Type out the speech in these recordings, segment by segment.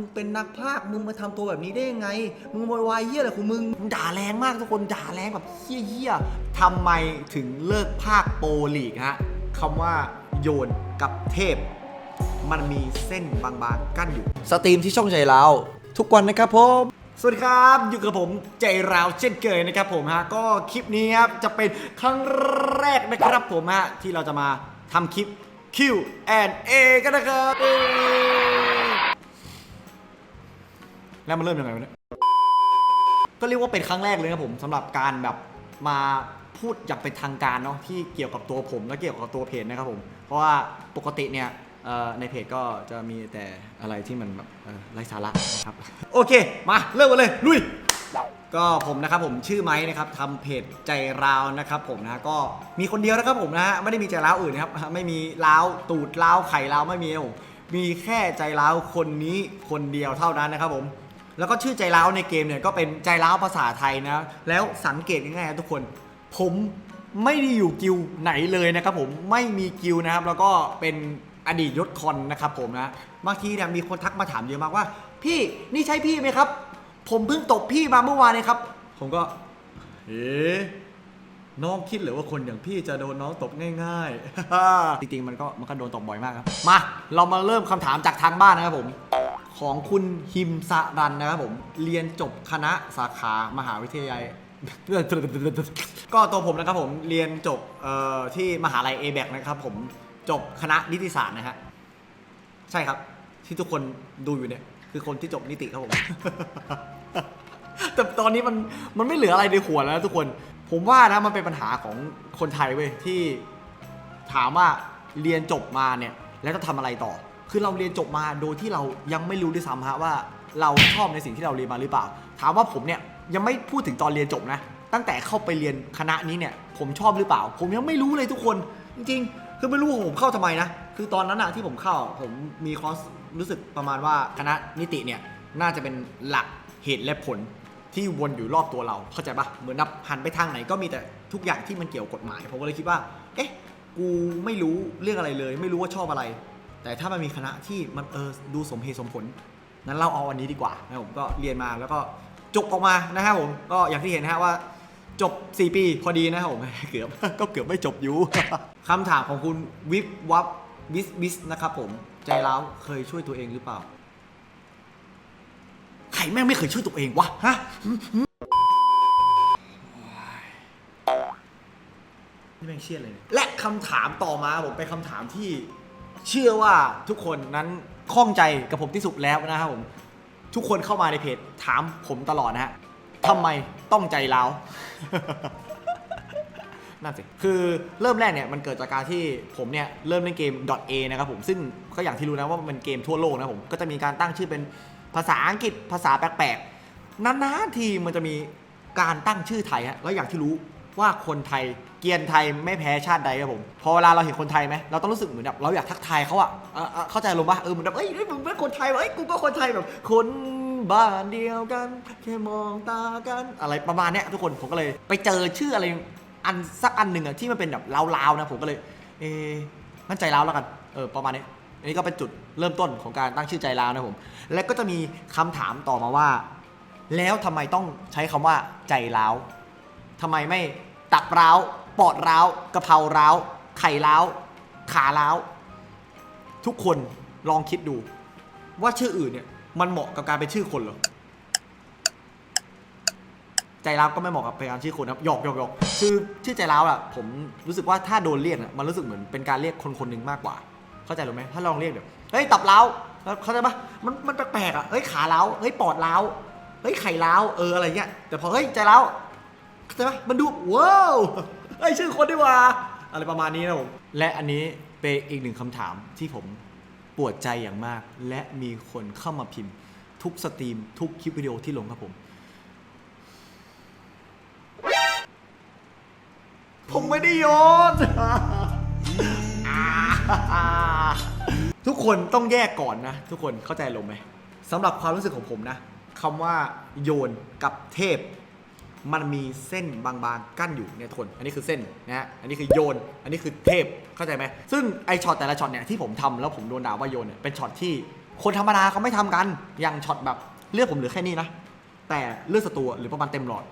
มึงเป็นนักพากย์มึงมาทำตัวแบบนี้ได้ยังไง มึงโวยวายเฮี้ยอะไรของมึงมึง ด่าแรงมากทุกคน ด่าแรงแบบเฮี้ยเฮี้ยทำไมถึงเลิกพากย์โปรลีกฮะคำว่าโยนกับเทพ มันมีเส้นบางๆ กั้นอยู่ สตรีมที่ช่องใจเราทุกวันนะครับผม สวัสดีครับ อยู่กับผมใจราวเช่นเคยนะครับผมฮะ ก็คลิปนี้ครับจะเป็นครั้งแรกนะครับผมฮะที่เราจะมาทำคลิป Q&A กันนะครับ แล้วมันเริ่มยังไงวะเนี่ย ก็เรียกว่าเป็นครั้งแรกเลยนะผมสำหรับการแบบมาพูดอย่างเป็นทางการเนาะที่เกี่ยวกับตัวผมและเกี่ยวกับตัวเพจนะครับผม เพราะว่าปกติเนี่ยเอ่อในเพจก็จะมีแต่อะไรที่มันแบบเอ่อไร้สาระนะครับ โอเค มาเริ่มกันเลยลุย ก็ผมนะครับผมชื่อไม้นะครับทำเพจใจราวนะครับผมนะก็มีคนเดียวนะครับผมนะฮะไม่ได้มีใจร้าวอื่นนะครับ ไม่มีร้าวตูดร้าวไข่ร้าวไม่มีผมมีแค่ใจร้าวคนนี้คนเดียวเท่านั้นนะครับผม แล้วก็ชื่อใจร้าวในเกมเนี่ยก็เป็นใจร้าวภาษาไทยนะ แล้วสังเกตง่ายๆนะทุกคน ผมไม่ได้อยู่กิลไหนเลยนะครับผมไม่มีกิลนะครับ แล้วก็เป็นอดีตยศคอนนะครับผมนะบางทีเนี่ยมีคนทักมาถามเยอะมากว่า พี่นี่ใช่พี่ไหมครับ ผมเพิ่งตบพี่มาเมื่อวานเลยครับ ผมก็เอ๊น้องคิดหรือว่าคนอย่างพี่จะโดนน้องตบง่ายๆ จริงๆมันก็มันก็โดนตบบ่อยมากครับ มา เรามาเริ่มคำถามจากทางบ้านนะครับผม ของคุณฮิมสรันนะครับผม เรียนจบคณะสาขามหาวิทยาลัย ก็ตัวผมนะครับผมเรียนจบที่มหาลัยเอแบกนะครับผมจบคณะนิติศาสตร์นะฮะใช่ครับ ที่ทุกคนดูอยู่เนี่ย คือคนที่จบนิติครับผม แต่ตอนนี้มันมันไม่เหลืออะไรในหัวแล้วทุกคน ผมว่านะมันเป็นปัญหาของคนไทยเว้ยที่ถามว่าเรียนจบมาเนี่ย แล้วจะทำอะไรต่อ คือเราเรียนจบมาโดยที่เรายังไม่รู้ด้วยซ้ำฮะว่าเราชอบในสิ่งที่เราเรียนมาหรือเปล่า ถามว่าผมเนี่ยยังไม่พูดถึงตอนเรียนจบนะ ตั้งแต่เข้าไปเรียนคณะนี้เนี่ย ผมชอบหรือเปล่า ผมยังไม่รู้เลยทุกคนจริงๆ คือไม่รู้ว่าผมเข้าทำไมนะ คือตอนนั้นอะที่ผมเข้าผมมีความรู้สึกประมาณว่าคณะนิติเนี่ยน่าจะเป็นหลักเหตุและผลที่วนอยู่รอบตัวเราเข้าใจปะเหมือนนับหันไปทางไหนก็มีแต่ทุกอย่างที่มันเกี่ยวกับกฎหมาย ผมก็เลยคิดว่า เอ๊ะ กูไม่รู้เรื่องอะไรเลย ไม่รู้ว่าชอบอะไร แต่ถ้ามันมีคณะที่มันเออดูสมเหตุสมผลงั้นเราเอาอันนี้ดีกว่านะผมก็เรียนมาแล้วก็จบออกมานะครับผมก็อย่างที่เห็นนะฮะว่าจบ 4 ปีพอดีนะครับผมเกือบก็เกือบไม่จบอยู่คำถามของคุณวิบวับบิสบิสนะครับผมใจร้าวเคยช่วยตัวเองหรือเปล่าใครแม่งไม่เคยช่วยตัวเองวะฮะนี่แม่งเชี่ยเลยเนี่ยและคำถามต่อมาผมเป็นคำถามที่ เชื่อว่าทุกคนนั้นข้องใจกับผมที่สุดแล้วนะครับผมทุกคนเข้ามาในเพจถามผมตลอดนะฮะทำไมต้องใจร้าว นั่นสิ คือเริ่มแรกเนี่ยมันเกิดจากการที่ผมเนี่ยเริ่มเล่นเกม .a นะครับผม ซึ่งก็อย่างที่รู้นะว่ามันเกมทั่วโลกนะผม ก็จะมีการตั้งชื่อเป็นภาษาอังกฤษภาษาแปลกๆนานๆทีมันจะมีการตั้งชื่อไทยฮะ แล้วอย่างที่รู้ ว่าคนไทยเกียนไทยไม่แพ้ชาติใดครับผมพอเวลาเราเห็นคนไทยไหมเราต้องรู้สึกเหมือนแบบเราอยากทักทายเขาอะเข้าใจลงปะเออเหมือนแบบเอ้ยมึงเป็นคนไทยเอ้ยกูก็คนไทยแบบคนบ้านเดียวกันแค่มองตากันอะไรประมาณเนี้ยทุกคนผมก็เลยไปเจอชื่ออะไรอันสักอันหนึ่งอะที่มันเป็นแบบลาวๆนะผมก็เลย เอ๊ะมั่นใจลาวแล้วกันเออประมาณนี้อันนี้ก็เป็นจุดเริ่มต้นของการตั้งชื่อใจลาวนะผม และก็จะมีคำถามต่อมาว่า แล้วทำไมต้องใช้คำว่าใจร้าวทำไมไม่ ตับร้าวปอดร้าวกระเพราร้าวไข่ร้าวขาร้าวทุกคนลองคิดดู ว่าชื่ออื่นเนี่ย มันเหมาะกับการเป็นชื่อคนเหรอใจร้าวก็ไม่เหมาะกับเป็นการชื่อคนครับหยอกหยอกหยอกคือชื่อใจร้าวอะผมรู้สึกว่าถ้าโดนเรียกอะมันรู้สึกเหมือนเป็นการเรียกคนคนหนึ่งมากกว่า เข้าใจหรือไหมถ้าลองเรียกแบบเฮ้ยตับร้าวเข้าใจปะมันมันแปลกๆอะเฮ้ยขาร้าวเฮ้ยปอดร้าวเฮ้ยไข่ร้าวเอออะไรเงี้ยแต่พอเฮ้ยใจร้าว ใจปะมันดูว้าวเฮ้ยชื่อคนดีกว่า อะไรประมาณนี้นะผมและอันนี้เป็นอีกหนึ่งคำถามที่ผมปวดใจอย่างมาก และมีคนเข้ามาพิมพ์ ทุกสตรีมทุกคลิปวิดีโอที่ลงครับผม ผมไม่ได้โยน ทุกคนต้องแยกก่อนนะ ทุกคนเข้าใจลงไหมสำหรับความรู้สึกของผมนะคำว่าโยนกับเทพ มันมีเส้นบางๆกั้นอยู่เนี่ยทน อันนี้คือเส้นนะฮะ อันนี้คือโยน อันนี้คือเทพ เข้าใจไหม ซึ่งไอช็อตแต่ละช็อตเนี่ยที่ผมทำแล้วผมโดนด่าว่าโยนเนี่ยเป็นช็อตที่คนธรรมดาเขาไม่ทำกัน อย่างช็อตแบบเลือดผมเหลือแค่นี้นะ แต่เลือดศัตรูหรือประมาณเต็มหลอด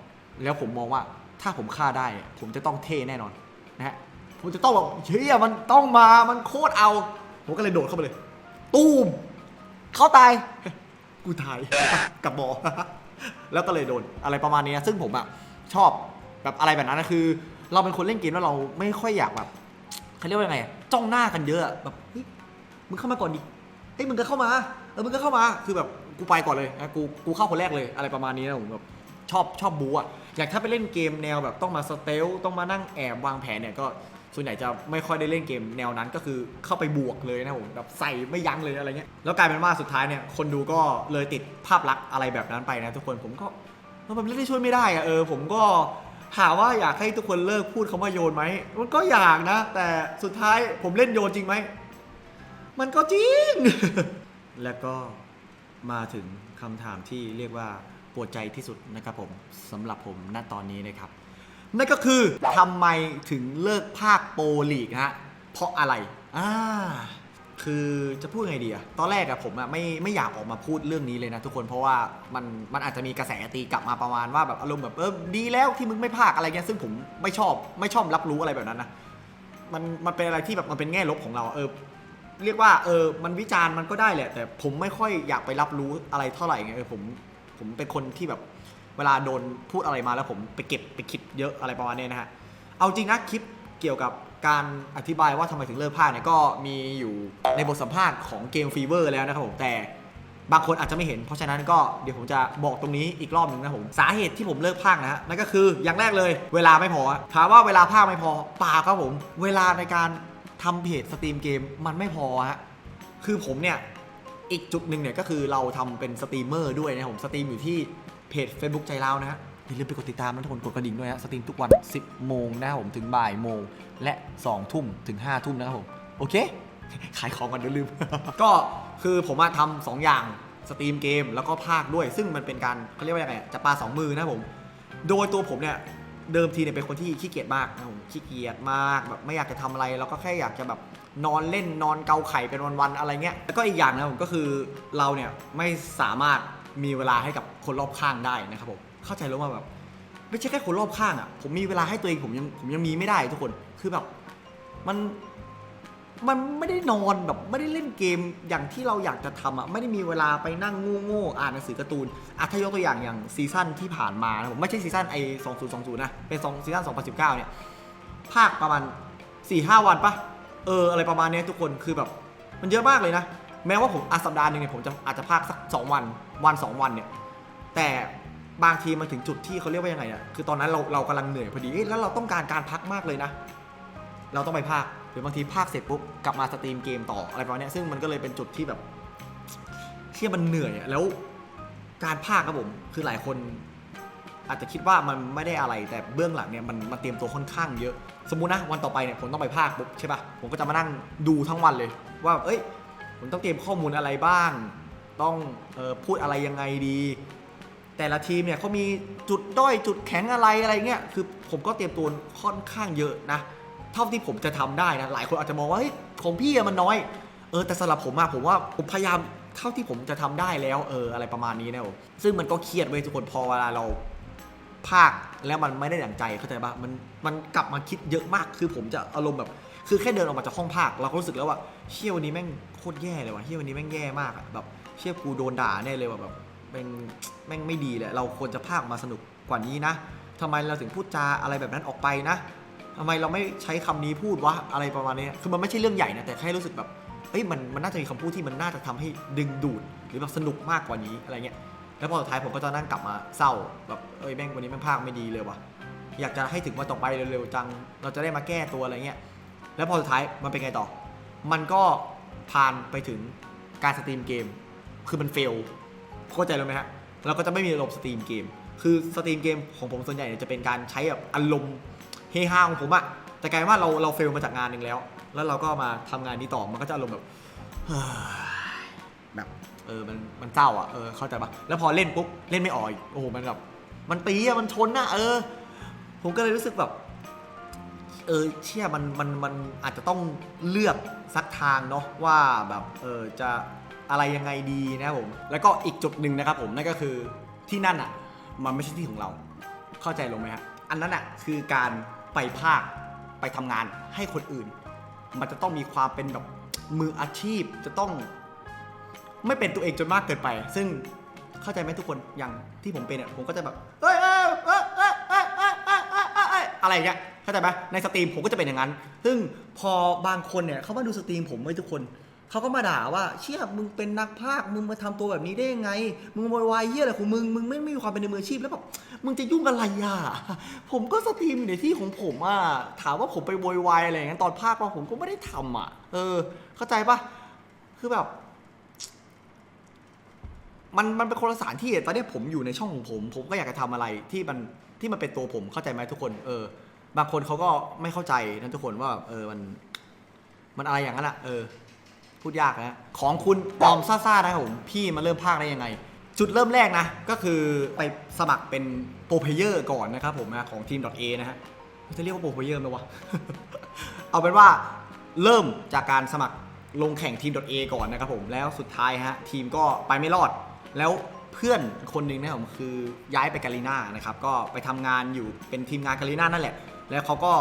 แล้วผมมองว่าถ้าผมฆ่าได้ ผมจะต้องเท่แน่นอนนะฮะ ผมจะต้องแบบเฮียมันต้องมา มันโคตรเอา ผมก็เลยโดดเข้าไปเลย ตูม เขาตาย กูตาย กับบอ แล้วก็เลยโดนอะไรประมาณนี้ซึ่งผมอะชอบแบบอะไรแบบนั้นนะคือ เราเป็นคนเล่นเกมแล้วเราไม่ค่อยอยากแบบเขาเรียกว่ายังไงจ้องหน้ากันเยอะอะแบบเฮ้ยมึงเข้ามาก่อนดิเฮ้ยมึงก็เข้ามาเออมึงก็เข้ามาคือแบบกูไปก่อนเลยนะกูกูเข้าคนแรกเลยอะไรประมาณนี้นะผมแบบชอบชอบบูอะอย่างถ้าไปเล่นเกมแนวแบบต้องมาสเตลต้องมานั่งแอบวางแผนเนี่ยก็ ส่วนใหญ่จะไม่ค่อยได้เล่นเกมแนวนั้นก็คือเข้าไปบวกเลยนะผมแบบใส่ไม่ยั้งเลยอะไรเงี้ยแล้วกลายเป็นว่าสุดท้ายเนี่ยคนดูก็เลยติดภาพลักษณ์อะไรแบบนั้นไปนะทุกคนผมก็เออมันเล่นได้ช่วยไม่ได้อะเออผมก็ถามว่าอยากให้ทุกคนเลิกพูดคำว่าโยนไหมมันก็อยากนะ แต่สุดท้ายผมเล่นโยนจริงไหมมันก็จริง แล้วก็มาถึงคำถามที่เรียกว่าปวดใจที่สุดนะครับผมสำหรับผมณตอนนี้นะครับ นั่นก็คือทำไมถึงเลิกภาคโปรลีกฮะ เพราะอะไร อ่า คือจะพูดไงดีอะตอนแรกอะผมอะไม่ไม่อยากออกมาพูดเรื่องนี้เลยนะทุกคน เพราะว่ามันมันอาจจะมีกระแสตีกลับมาประมาณว่าแบบอารมณ์แบบเออดีแล้วที่มึงไม่พากอะไรเงี้ย ซึ่งผมไม่ชอบไม่ชอบรับรู้อะไรแบบนั้นนะ มันมันเป็นอะไรที่แบบมันเป็นแง่ลบของเราเออเรียกว่าเออมันวิจารณ์มันก็ได้แหละ แต่ผมไม่ค่อยอยากไปรับรู้อะไรเท่าไหร่ไงเออผมผมเป็นคนที่แบบ เวลาโดนพูดอะไรมาแล้วผมไปเก็บไปคิดเยอะอะไรประมาณนี้นะฮะ เอาจริงนะคลิปเกี่ยวกับการอธิบายว่าทำไมถึงเลิกภาคเนี่ยก็มีอยู่ในบทสัมภาษณ์ของเกมฟีเวอร์แล้วนะครับผมแต่บางคนอาจจะไม่เห็น เพราะฉะนั้นก็เดี๋ยวผมจะบอกตรงนี้อีกรอบหนึ่งนะผม สาเหตุที่ผมเลิกภาคนะฮะนั่นก็คืออย่างแรกเลยเวลาไม่พอถามว่าเวลาภาคไม่พอเปล่าครับผม เวลาในการทำเพจสตรีมเกมมันไม่พอฮะคือผมเนี่ยอีกจุดหนึ่งเนี่ยก็คือเราทำเป็นสตรีมเมอร์ด้วยนะครับผมสตรีมอยู่ที่ เพจ Facebook ใจเรานะฮะอย่าลืมไปกดติดตามนะทุกคนกดกระดิ่งด้วยฮะสตรีมทุกวัน 10 โมงนะครับผมถึงบ่ายโมงและ 2 ทุ่มถึง 5 ทุ่มนะครับผม โอเค ขายของกันเดี๋ยวลืม ก็คือผมมาทำสองอย่างสตรีมเกมแล้วก็ภาคด้วย ซึ่งมันเป็นการเขาเรียกว่ายังไงอะปลาสองมือนะครับผม โดยตัวผมเนี่ยเดิมทีเนี่ยเป็นคนที่ขี้เกียจมากนะครับผมขี้เกียจมากแบบไม่อยากจะทำอะไรแล้วก็แค่อยากจะแบบนอนเล่นนอนเกาไข่เป็นวันๆอะไรเงี้ยแล้วก็อีกอย่างนะผมก็คือเราเนี่ยไม่สามารถ มีเวลาให้กับคนรอบข้างได้นะครับผมเข้าใจแล้วว่าแบบไม่ใช่แค่คนรอบข้างอะผมมีเวลาให้ตัวเองผมยังผมยังมีไม่ได้ทุกคนคือแบบมันมันไม่ได้นอนแบบไม่ได้เล่นเกมอย่างที่เราอยากจะทำอะไม่ได้มีเวลาไปนั่งโง่ๆอ่านหนังสือการ์ตูนอะถ้ายกตัวอย่างอย่างซีซั่นที่ผ่านมานะผมไม่ใช่ซีซั่นไอ2020นะเป็นสองซีซั่น2019เนี่ยภาคประมาณ4-5วันปะเอออะไรประมาณนี้ทุกคนคือแบบ มันเยอะมากเลยนะ แม้ว่าผมอาสัปดาห์หนึ่งเนี่ยผมจะอาจจะพากสัก2วันวัน2วันเนี่ยแต่บางทีมันถึงจุดที่เขาเรียกว่ายังไงอะคือตอนนั้นเราเรากำลังเหนื่อยพอดีแล้วเราต้องการการพักมากเลยนะ เราต้องไปพากหรือบางทีพากเสร็จปุ๊บกลับมาสตรีมเกมต่ออะไรประมาณเนี้ยซึ่งมันก็เลยเป็นจุดที่แบบเที่ยมันเหนื่อยอะแล้วการพากครับผมคือหลายคน อาจจะคิดว่ามันไม่ได้อะไรแต่เบื้องหลังเนี่ยมันมาเตรียมตัวค่อนข้างเยอะ สมมุตินะวันต่อไปเนี่ยผมต้องไปภาคปุ๊บใช่ปะผมก็จะมานั่งดูทั้งวันเลย ว่าเอ้ย ผมต้องเตรียมข้อมูลอะไรบ้าง ต้องออพูดอะไรยังไงดี แต่ละทีมเนี่ยเขามีจุดด้อยจุดแข็งอะไรอะไรเงี้ยคือผมก็เตรียมตัวค่อนข้างเยอะนะเท่าที่ผมจะทำได้นะหลายคนอาจจะมองว่าเฮ้ยของพี่มันน้อยเออแต่สำหรับผมอะผมว่าผมพยายามเท่าที่ผมจะทำได้แล้วเอออะไรประมาณนี้นะผมซึ่งมันก็เครียดเว้ยทุกคนพอเวลาเราภาคแล้วมันไม่ได้อย่งใจเข้าใจปะมันมันกลับมาคิดเยอะมากคือผมจะอารมณ์แบบ คือแค่เดินออกมาจากห้องภาคเราก็รู้สึกแล้วว่า เชี่ยวันนี้แม่งโคตรแย่เลยว่ะเชี่ยวันนี้แม่งแย่มากอะแบบเชี่ยกูโดนด่าแน่เลยว่ะแบบแม่งแม่งไม่ดีเลยเราควรจะภาคมาสนุกกว่านี้นะทำไมเราถึงพูดจาอะไรแบบนั้นออกไปนะทำไมเราไม่ใช้คำนี้พูดวะอะไรประมาณนี้คือมันไม่ใช่เรื่องใหญ่นะแต่แค่รู้สึกแบบเอ้ยมันมันน่าจะมีคำพูดที่มันน่าจะทำให้ดึงดูดหรือแบบสนุกมากกว่านี้อะไรเงี้ยแล้วพอสุดท้ายผมก็จะนั่งกลับมาเศร้าแบบเอ้ยแม่งวันนี้แม่งภาคไม่ดีเลยว่ะอยากจะให้ถึงวันต่อไปเร็วๆจัง เราจะได้มาแก้ตัวอะไรเงี้ยแล้วพอสุดท้ายมันเป็นไงต่อ มันก็ผ่านไปถึงการสตรีมเกม คือมันเฟลเข้าใจแล้วไหมฮะเราก็จะไม่มีระบบสตรีมเกม คือสตรีมเกมของผมส่วนใหญ่เนี่ยจะเป็นการใช้แบบอารมณ์เฮฮาของผมอะแต่กลายว่าเราเราเฟลมาจากงานหนึ่งแล้ว แล้วเราก็มาทำงานนี้ต่อมันก็จะอารมณ์แบบแบบเออมันมันเศร้าอะเออเข้าใจปะแล้วพอเล่นปุ๊บเล่นไม่ออกอีกโอ้โหมันแบบมันตีอะมันชนอะเออ ผมก็เลยรู้สึกแบบ เออเชื่อมันมันมันอาจจะต้องเลือกสักทางเนาะว่าแบบเออจะอะไรยังไงดีนะผม แล้วก็อีกจุดหนึ่งนะครับผมนั่นก็คือที่นั่นอะมันไม่ใช่ที่ของเรา เข้าใจลงไหมฮะอันนั้นอะคือการไปภาคไปทำงานให้คนอื่น มันจะต้องมีความเป็นแบบมืออาชีพจะต้อง ไม่เป็นตัวเองจนมากเกินไป ซึ่งเข้าใจไหมทุกคนอย่างที่ผมเป็นเนี่ยผมก็จะแบบเอ้ยเอ้ยเอ้ยเอ้ยเอ้ยเอ้ยอะไรเงี้ย เข้าใจไหมในสตรีมผมก็จะเป็นอย่างนั้น ซึ่งพอบางคนเนี่ยเขามาดูสตรีมผมไว้ยทุกคนเขาก็มาด่าว่าเชี่ยมึงเป็นนักพากย์มึงมาทำตัวแบบนี้ได้ยังไง มึงโวยวายเฮียอะไรของมึงมึงไม่ไม่มีความเป็นมืออาชีพแล้วแบบมึงจะยุ่งอะไรอะผมก็สตรีมอยู่ในที่ของผมอะถามว่าผมไปโวยวายอะไรอย่างเงี้ยตอนพากย์ว่าผมก็ไม่ได้ทำอะ เออ เข้าใจปะคือแบบมันมันเป็นคนละสานที่ตอนนี้ผมอยู่ในช่องของผม ผมก็อยากจะทำอะไรที่มันที่มันเป็นตัวผมเข้าใจไหมทุกคน เออ บางคนเขาก็ไม่เข้าใจนะทุกคนว่าเออมัน มันอะไรอย่างนั้นอะเออ พูดยากนะของคุณปอมซ่าๆนะครับผมพี่มาเริ่มภาคได้ยังไง จุดเริ่มแรกนะ ก็คือไปสมัครเป็นโปรเพเยอร์ก่อนนะครับผมนะของทีม .a นะฮะจะเรียกว่าโปรเพเยอร์ไหมวะ เอาเป็นว่าเริ่มจากการสมัครลงแข่งทีม .a ก่อนนะครับผมแล้วสุดท้ายฮะทีมก็ไปไม่รอด แล้วเพื่อนคนหนึ่งนะครับผมคือย้ายไปกาลิน่านะครับก็ไปทำงานอยู่เป็นทีมงานกาลิน่านั่นแหละ แล้วเขาก็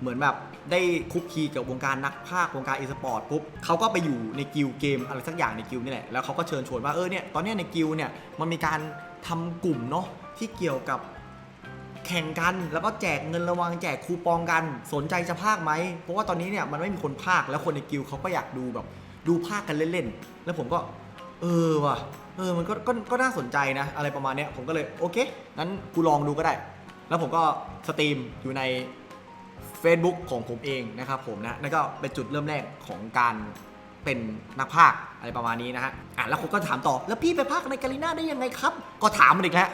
เหมือนแบบได้คุกคีกับวงการนักพากวงการอีสปอร์ตปุ๊บเขาก็ไปอยู่ในกิลเกมอะไรสักอย่างในกิลนี่แหละ แล้วเขาก็เชิญชวนว่าเออเนี่ยตอนนี้ในกิลเนี่ยมันมีการทำกลุ่มเนาะที่เกี่ยวกับแข่งกันแล้วก็แจกเงินรางวัลแจกคูปองกันสนใจจะพากไหม เพราะว่าตอนนี้เนี่ยมันไม่มีคนพากแล้วคนในกิลเขาก็อยากดูแบบดูพากกันเล่นๆ แล้วผมก็ เออว่ะเออมันก็ก็ก็น่าสนใจนะ อะไรประมาณเนี้ยผมก็เลยโอเคงั้นกูลองดูก็ได้ แล้วผมก็สตรีมอยู่ใน Facebook ของผมเองนะครับผมนะนั่นก็เป็นจุดเริ่มแรกของการเป็นนักพากอะไรประมาณนี้นะฮะ อะแล้วคนก็ถามต่อ แล้วพี่ไปพากในกาลิน่าได้ยังไงครับ ก็ถามมันอีกแล้ว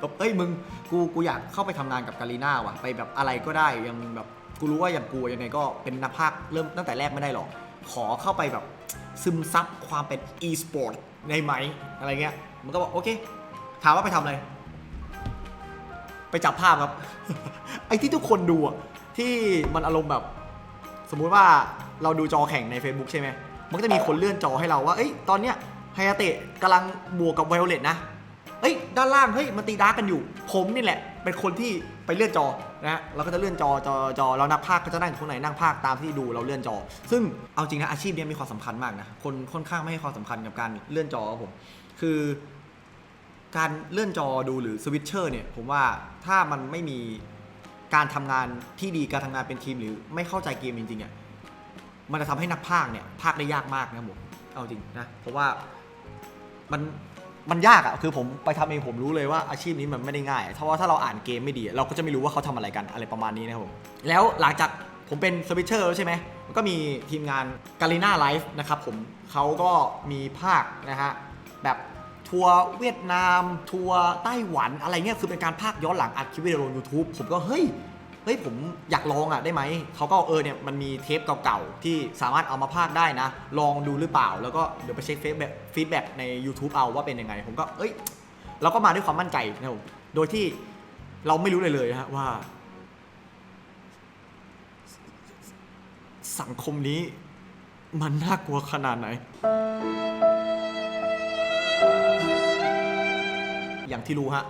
แบบเอ้ยมึง กูกูอยากเข้าไปทำงานกับกาลิน่าว่ะ ไปแบบอะไรก็ได้ ยังแบบกูรู้ว่าอย่างกูยังไงก็เป็นนักพากเริ่มตั้งแต่แรกไม่ได้หรอก ขอเข้าไปแบบซึมซับความเป็น e-sport ในไหมอะไรเงี้ย มันก็บอกโอเค ถามว่าไปทำอะไร ไปจับภาพครับ ไอ้ที่ทุกคนดูอะที่มันอารมณ์แบบ สมมุติว่าเราดูจอแข่งใน Facebook ใช่ไหม มันก็จะมีคนเลื่อนจอให้เราว่า เอ้ย ตอนเนี้ยไฮยาเตะกำลังบวกกับไวโอเลตนะ เอ้ย ด้านล่าง เฮ้ย มันตีดาร์กกันอยู่ ผมนี่แหละ เป็นคนที่ไปเลื่อนจอ นะฮะเราก็จะเลื่อนจอ จอ จอ เรานักพากย์ก็จะนั่งอยู่ข้างในนั่งพากย์ตามที่ดูเราเลื่อนจอ ซึ่ง เอาจริงนะ อาชีพเนี้ยมีความสำคัญมากนะ คนค่อนข้างไม่ให้ความสำคัญกับการเลื่อนจอครับผม คือ การเลื่อนจอดูหรือสวิตเชอร์เนี่ยผมว่าถ้ามันไม่มีการทำงานที่ดีการทำงานเป็นทีมหรือไม่เข้าใจเกมจริงๆอะมันจะทำให้นักพากเนี่ยพากได้ยากมากนะผมเอาจริงนะเพราะว่ามันมันยากอะคือผมไปทำเองผมรู้เลยว่าอาชีพนี้มันไม่ได้ง่ายเพราะว่าถ้าเราอ่านเกมไม่ดี เราก็จะไม่รู้ว่าเขาทำอะไรกันอะไรประมาณนี้นะครับผมแล้วหลังจากผมเป็นสวิตเชอร์แล้วใช่ไหมมันก็มีทีมงานกาลิน่าไลฟ์นะครับผมเขาก็มีภาคนะฮะแบบ ทัวร์เวียดนาม ทัวร์ไต้หวันอะไรเงี้ยคือเป็นการพากย์ย้อนหลังอัดคลิปวิดีโอลง YouTube ผมก็เฮ้ยเฮ้ยผมอยากลองอะได้ไหม เขาก็เออเนี่ยมันมีเทปเก่าๆ ที่สามารถเอามาพากได้นะ ลองดูหรือเปล่า แล้วก็เดี๋ยวไปเช็คฟีดแบ็กฟีดแบ็กใน YouTube เอาว่าเป็นยังไง ผมก็เอ้ยเราก็มาด้วยความมั่นใจนะผมโดยที่เราไม่รู้เลยเลยนะฮะว่า สังคมนี้มันน่ากลัวขนาดไหน อย่างที่รู้ฮะ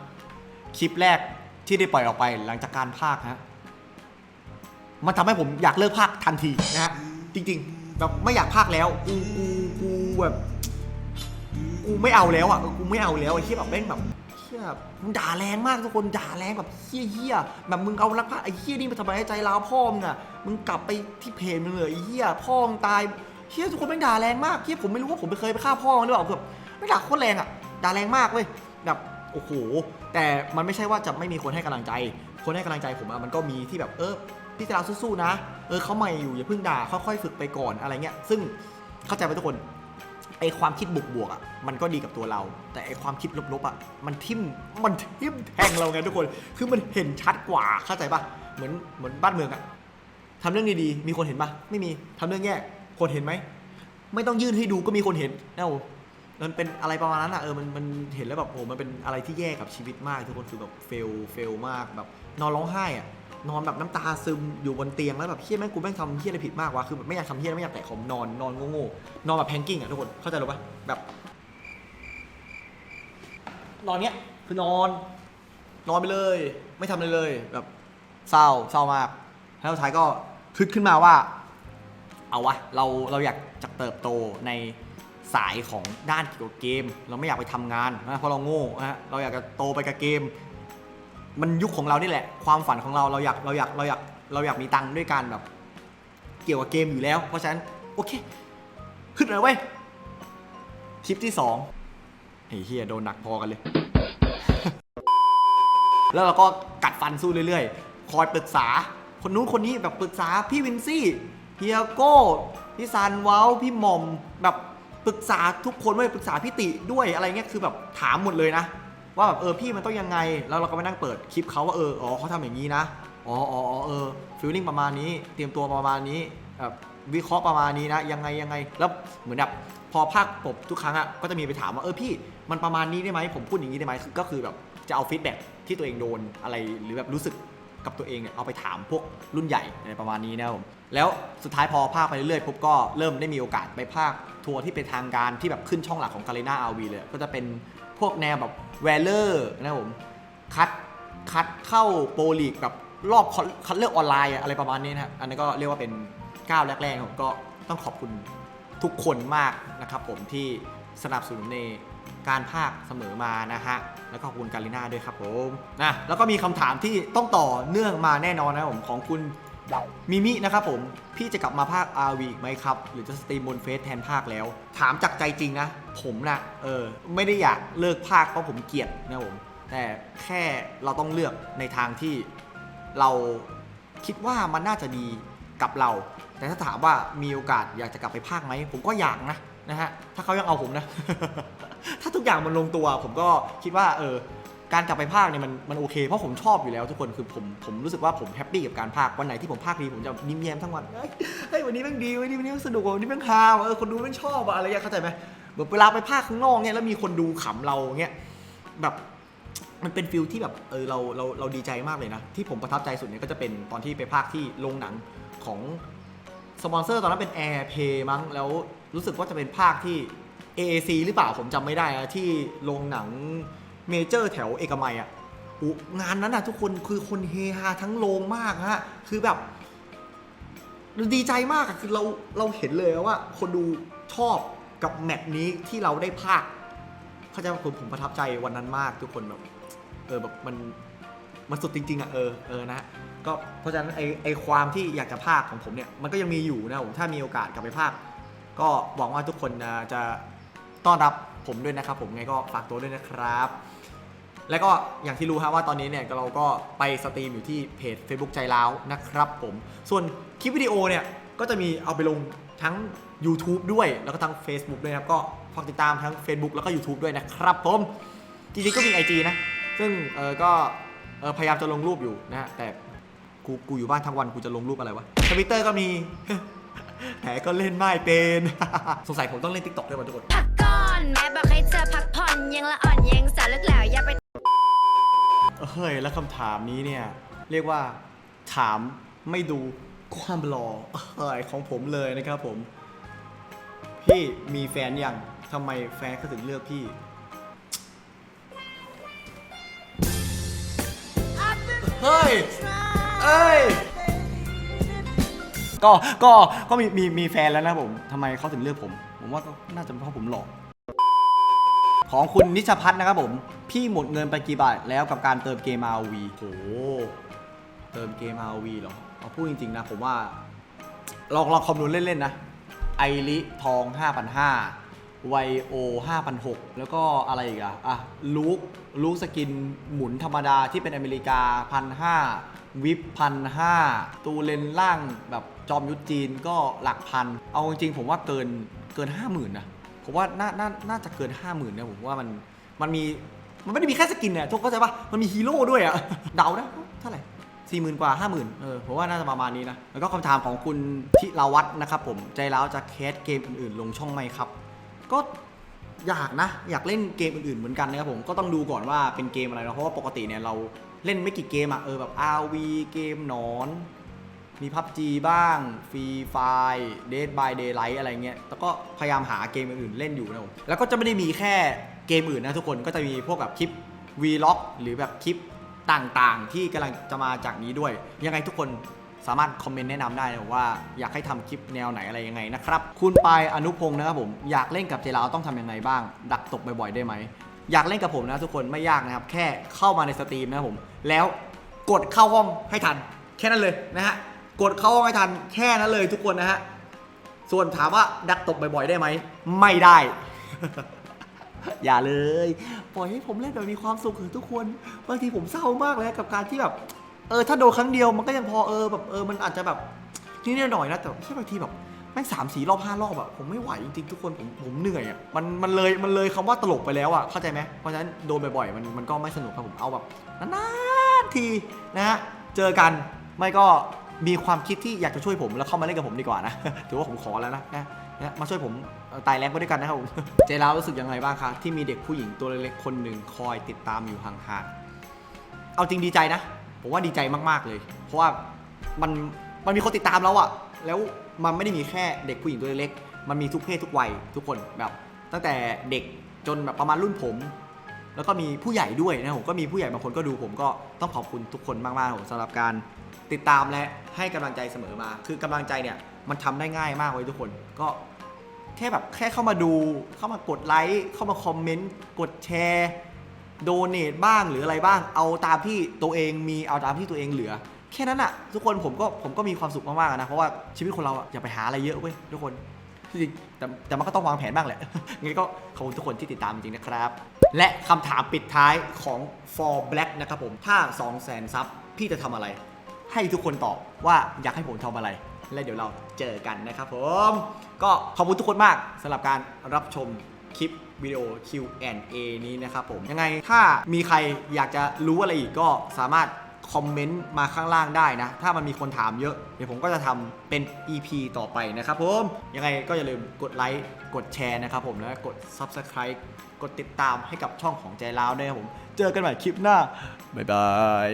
คลิปแรกที่ได้ปล่อยออกไปหลังจากการพากฮะ มันทำให้ผมอยากเลิกพากทันทีนะฮะ จริงๆ แบบไม่อยากพากแล้ว กู กู กูแบบกูไม่เอาแล้วอะ กูไม่เอาแล้วไอ้เหี้ยแบบแม่งแบบเหี้ยมึงด่าแรงมากทุกคนด่าแรงแบบเหี้ยเหี้ยแบบมึงเอานักพากย์ไอ้เหี้ยนี่มาทำร้ายใจเราวพ่อมึงอะ มึงกลับไปที่เพจมึงเลยไอ้เหี้ยพ่อมึงตายเหี้ยทุกคนแม่งด่าแรงมากเหี้ยผมไม่รู้ว่าผมไปเคยไปฆ่าพ่อมึงหรือเปล่าแบบไม่ด่าโคตรแรงอะด่าแรงมากเว้ยแบบ โอ้โหแต่มันไม่ใช่ว่าจะไม่มีคนให้กำลังใจ คนให้กำลังใจผมอะมันก็มีที่แบบเออพี่กราสู้ๆนะ เออเขาใหม่อยู่อย่าเพิ่งด่าค่อยๆฝึกไปก่อนอะไรเงี้ย ซึ่งเข้าใจไหมทุกคนไอความคิดบวกๆอะมันก็ดีกับตัวเรา แต่ไอความคิดลบๆอะมันทิ่มมันทิ่มแทงเราไงทุกคน คือมันเห็นชัดกว่าเข้าใจปะเหมือนเหมือนบ้านเมืองอะทำเรื่องดีๆมีคนเห็นปะไม่มีทำเรื่องแย่คนเห็นไหมไม่ต้องยื่นให้ดูก็มีคนเห็นนะโอ้ มันเป็นอะไรประมาณนั้นอะเออมันมันเห็นแล้วแบบโอ้มันเป็นอะไรที่แย่กับชีวิตมาก ทุกคนคือแบบเฟลเฟลมากแบบนอนร้องไห้อะนอนแบบน้ำตาซึมอยู่บนเตียงแล้วแบบเฮี้ยแม่งกูแม่งทำเฮี้ยอะไรผิดมากวะคือแบบไม่อยากทำเฮี้ยไม่อยากแตะของนอนนอนโง่ๆนอนแบบแพงกิ้งอะทุกคนเข้าใจหรือปะแบบนอนเนี้ยคือนอน นอนไปเลย ไม่ทำอะไรเลยแบบเศร้าเศร้ามากแล้วท้ายก็คิดขึ้นมาว่า เอาวะเราเราอยากจะเติบโตใน สายของด้านเกี่ยวกับเกม เราไม่อยากไปทำงานนะเพราะเราโง่นะเราอยากจะโตไปกับเกม มันยุคของเรานี่แหละ ความฝันของเราเราอยากเราอยากเราอยากเราอยากมีตังค์ด้วยการแบบ เกี่ยวกับเกมอยู่แล้ว เพราะฉะนั้นโอเค ขึ้นเลยเว้ยทริปที่สองไอ้เฮียโดนหนักพอกันเลย แล้วเราก็กัดฟันสู้เรื่อยๆ คอยปรึกษา คนนู้นคนนี้แบบปรึกษาพี่วินซี่เฮียโก้พี่ซันเว้าพี่หม่อมแบบ ปรึกษาทุกคนเว้ยปรึกษาพี่ติด้วยอะไรเงี้ยคือแบบถามหมดเลยนะ ว่าแบบเออพี่มันต้องยังไง แล้วเราก็ไปนั่งเปิดคลิปเขาว่าเอออ๋อเขาทำอย่างนี้นะอ๋ออ๋ออ๋อเออฟิลลิ่งประมาณนี้เตรียมตัวประมาณนี้แบบวิเคราะห์ประมาณนี้นะยังไงยังไง แล้วเหมือนแบบพอภาคปบทุกครั้งอะก็จะมีไปถามว่าเออพี่มันประมาณนี้ได้ไหมผมพูดอย่างนี้ได้ไหมก็คือแบบจะเอาฟีดแบ็ที่ตัวเองโดนอะไรหรือแบบรู้สึก กับตัวเองเนี่ยเอาไปถามพวกรุ่นใหญ่อะไรประมาณนี้นะครับผมแล้วสุดท้ายพอภาคไปเรื่อยๆปุ๊บก็เริ่มได้มีโอกาสไปภาคทัวร์ที่เป็นทางการที่แบบขึ้นช่องหลักของกาเลนาอาวีเลยก็จะเป็นพวกแนวแบบแวลเลอร์นะครับผมคัดคัดเข้าโปรลีกแบบรอบคัดคัดเลือกออนไลน์อะอะไรประมาณนี้นะครับอันนี้ก็เรียกว่าเป็นก้าวแรกๆผมก็ต้องขอบคุณทุกคนมากนะครับผมที่สนับสนุนใน การภาคเสมอมานะฮะ แล้วก็ขอบคุณการิน่าด้วยครับผมนะแล้วก็มีคำถามที่ต้องต่อเนื่องมาแน่นอนนะผมของคุณมิมินะครับผม พี่จะกลับมาภาค RV อีกไหมครับ หรือจะสตรีมบนเฟซแทนภาคแล้ว ถามจากใจจริงนะ ผมนะเออ ไม่ได้อยากเลิกภาคเพราะผมเกลียดนะผม แต่แค่เราต้องเลือกในทางที่เราคิดว่ามันน่าจะดีกับเรา แต่ถ้าถามว่ามีโอกาสอยากจะกลับไปภาคไหม ผมก็อยากนะนะฮะ ถ้าเขายังเอาผมนะ ถ้า ทุกอย่างมันลงตัว ผมก็คิดว่าเออการกลับไปภาคเนี่ยมันมันโอเค เพราะผมชอบอยู่แล้วทุกคนคือผมผมรู้สึกว่าผมแฮปปี้กับการภาควันไหนที่ผมภาคดีผมจะยิ้มแย้มทั้งวันเฮ้ยเฮ้ยวันนี้แม่งดีวันนี้วันนี้สนุกว่ะวันนี้แม่งฮาว่ะเออคนดูแม่งชอบว่ะอะไรอย่างเงี้ยเข้าใจไหมแบบเวลาไปภาคข้างนอกเนี่ยแล้วมีคนดูขำเราเงี้ยแบบมันเป็นฟิลที่แบบเออเราเราเราดีใจมากเลยนะ ที่ผมประทับใจสุดเนี่ยก็จะเป็นตอนที่ไปภาคที่โรงหนังของสปอนเซอร์ตอนนั้นเป็น Air p a y มั้งแล้วรู้สึกว่าจะเป็นภาคที่ AAC หรือเปล่าผมจำไม่ได้นะที่โรงหนังเมเจอร์แถวเอกมัยอะงานนั้นอะทุกคนคือคนเฮฮาทั้งโรงมากฮะคือแบบ ดีใจมากอะคือเราเราเห็นเลยว่า คนดูชอบกับแมตช์นี้ที่เราได้ภาคเข้าใจว่าผมผมประทับใจวันนั้นมากทุกคนแบบเออแบบมันมันสุดจริง ๆอะเออเออนะก็เพราะฉะนั้นไอไอความที่อยากจะภาคของผมเนี่ยมันก็ยังมีอยู่นะผมถ้ามีโอกาสกลับไปภาคก็หวังว่าทุกคนนะจะ ต้อนรับผมด้วยนะครับ ผมไงก็ฝากตัวด้วยนะครับ แล้วก็อย่างที่รู้ฮะว่าตอนนี้เนี่ยเราก็ไปสตรีมอยู่ที่เพจ Facebook ใจร้าวนะครับผม ส่วนคลิปวิดีโอเนี่ยก็จะมีเอาไปลงทั้ง YouTube ด้วย แล้วก็ทั้ง Facebook ด้วยนะครับก็ฝากติดตามทั้ง Facebook แล้วก็ YouTube ด้วยนะครับผมจริงๆก็มี IG นะ ซึ่งเออก็เออพยายามจะลงรูปอยู่นะฮะแต่กูกูอยู่บ้านทั้งวันกูจะลงรูปอะไรวะทวิตเตอร์ก็มีแต่ก็เล่นไม่เป็น สงสัยผมต้องเล่น TikTok ด้วยว่ะทุกคน อนแม่บอกให้เธอพักผ่อนยังละอ่อนยังสาวลึกแล้วอย่าไปเฮ้ย แล้วคำถามนี้เนี่ย เรียกว่าถามไม่ดูความหล่อเฮ้ยของผมเลยนะครับผม พี่มีแฟนยังทำไมแฟนเขาถึงเลือกพี่ เฮ้ย เอ้ย ก็ ก็ ก็มี มี มีแฟนแล้วนะผม ทำไมเขาถึงเลือกผม ผมว่าก็น่าจะเป็นเพราะผมหล่อ ของคุณนิชพัฒน์นะครับผม พี่หมดเงินไปกี่บาทแล้วกับการเติมเกม RV โหเติมเกม RV เหรอเอาพูดจริงๆนะผมว่าลองลองคำนวณเล่น ๆ นะ ไอริทอง 5,500ไวโอ5,600 แล้วก็อะไรอีกอะอะลูกลูกสกินหมุนธรรมดาที่เป็นอเมริกา 1,500 วิปพันห้าตูเลนล่างแบบจอมยุทธจีนก็หลักพัน เอาจริงๆผมว่าเกินเกิน 50,000นะ ผมว่าน่าน่าน่าจะเกิน50,000นะผมว่ามันมันมีมันไม่ได้มีแค่สกินเนี่ยทุกเข้าใจปะมันมีฮีโร่ด้วยอะเดานะเท่าไหร่สี่หมื่นกว่าห้าหมื่นเออผมว่าน่าจะประมาณนี้นะ แล้วก็คำถามของคุณทิราวัฒน์นะครับผมใจร้าวจะแคสเกมอื่นๆ ลงช่องไหมครับ ก็อยากนะ อยากเล่นเกมอื่นๆเหมือนกันนะครับผมก็ต้องดูก่อนว่าเป็นเกมอะไรนะเพราะว่าปกติเนี่ยเราเล่นไม่กี่เกมอะเออแบบ RV เกมหนอน มี PUBG บ้าง Free Fire Dead by Daylight อะไรเงี้ย แล้วก็พยายามหาเกมอื่นๆเล่นอยู่นะผมแล้วก็จะไม่ได้มีแค่เกมอื่นนะทุกคน ก็จะมีพวกแบบคลิป Vlog หรือแบบคลิปต่างๆ ที่กำลังจะมาจากนี้ด้วย ยังไงทุกคนสามารถคอมเมนต์แนะนำได้นะว่าอยากให้ทำคลิปแนวไหนอะไรยังไงนะครับ คุณปายอนุพงศ์นะครับผม อยากเล่นกับเจลาวต้องทำยังไงบ้าง ดักตกบ่อยๆได้ไหม อยากเล่นกับผมนะทุกคนไม่ยากนะครับ แค่เข้ามาในสตรีมนะครับผม แล้วกดเข้าห้องให้ทัน แค่นั้นเลยนะฮะ กดเข้าห้องให้ทันแค่นั้นเลยทุกคนนะฮะ ส่วนถามว่าดักตกบ่อยๆได้ไหม ไม่ได้ อย่าเลย ปล่อยให้ผมเล่นแบบมีความสุขเถอะทุกคนบางทีผมเศร้ามากเลยกับการที่แบบ เออถ้าโดนครั้งเดียวมันก็ยังพอเออแบบเออมันอาจจะแบบนิดหน่อยนะแต่แค่บางทีแบบแม่งสามสี่รอบห้ารอบอะผมไม่ไหวจริงๆทุกคนผมผมเหนื่อยอะมันมันเลยมันเลยคำว่าตลกไปแล้วอะเข้าใจไหมเพราะฉะนั้นโดนบ่อยๆมันมันก็ไม่สนุกครับผมเอาแบบนานๆทีนะฮะเจอกันไม่ก็ มีความคิดที่อยากจะช่วยผมแล้วเข้ามาเล่นกับผมดีกว่านะ ถือว่าผมขอแล้วนะนะนะมาช่วยผมตายแรงไปด้วยกันนะครับผม เจล้วรู้สึกยังไงบ้างคะที่มีเด็กผู้หญิงตัวเล็กๆคนหนึ่งคอยติดตามอยู่ห่างๆ เอาจริงดีใจนะ ผมว่าดีใจมากๆเลย เพราะว่ามันมันมีคนติดตามแล้วอะแล้วมันไม่ได้มีแค่เด็กผู้หญิงตัวเล็ก มันมีทุกเพศทุกวัยทุกคนแบบ ตั้งแต่เด็กจนแบบประมาณรุ่นผม แล้วก็มีผู้ใหญ่ด้วยนะผมก็มีผู้ใหญ่บางคนก็ดูผมก็ต้องขอบคุณทุกคนมากๆผมสำหรับการติดตามและให้กำลังใจเสมอมา คือกำลังใจเนี่ยมันทำได้ง่ายมากเลยทุกคนก็แค่แบบแค่เข้ามาดูเข้ามากดไลค์เข้ามาคอมเมนต์กดแชร์โดเนทบ้างหรืออะไรบ้าง เอาตามที่ตัวเองมีเอาตามที่ตัวเองเหลือ แค่นั้นอะทุกคนผมก็ผมก็มีความสุขมากๆนะเพราะว่าชีวิตคนเราอะอย่าไปหาอะไรเยอะเว้ยทุกคนจริง แต่แต่มันก็ต้องวางแผนบ้างแหละงั้นก็ขอบคุณทุกคนที่ติดตามจริงๆนะครับ และคำถามปิดท้ายของ For Black นะครับผมถ้า 2 0 0 0 0 0ซับพี่จะทำอะไร ให้ทุกคนตอบว่าอยากให้ผมทำอะไร และเดี๋ยวเราเจอกันนะครับผม ก็ขอบคุณทุกคนมากสำหรับการรับชมคลิปวิดีโอ Q&A นี้นะครับผมยังไงถ้ามีใครอยากจะรู้อะไรอีกก็สามารถ คอมเมนต์มาข้างล่างได้นะ ถ้ามันมีคนถามเยอะ เดี๋ยวผมก็จะทำเป็น EP ต่อไปนะครับผม ยังไงก็อย่าลืมกดไลค์ กดแชร์นะครับผม แล้วกด Subscribe กดติดตามให้กับช่องของใจลาวด้วยครับผม เจอกันใหม่คลิปหน้า บ๊ายบาย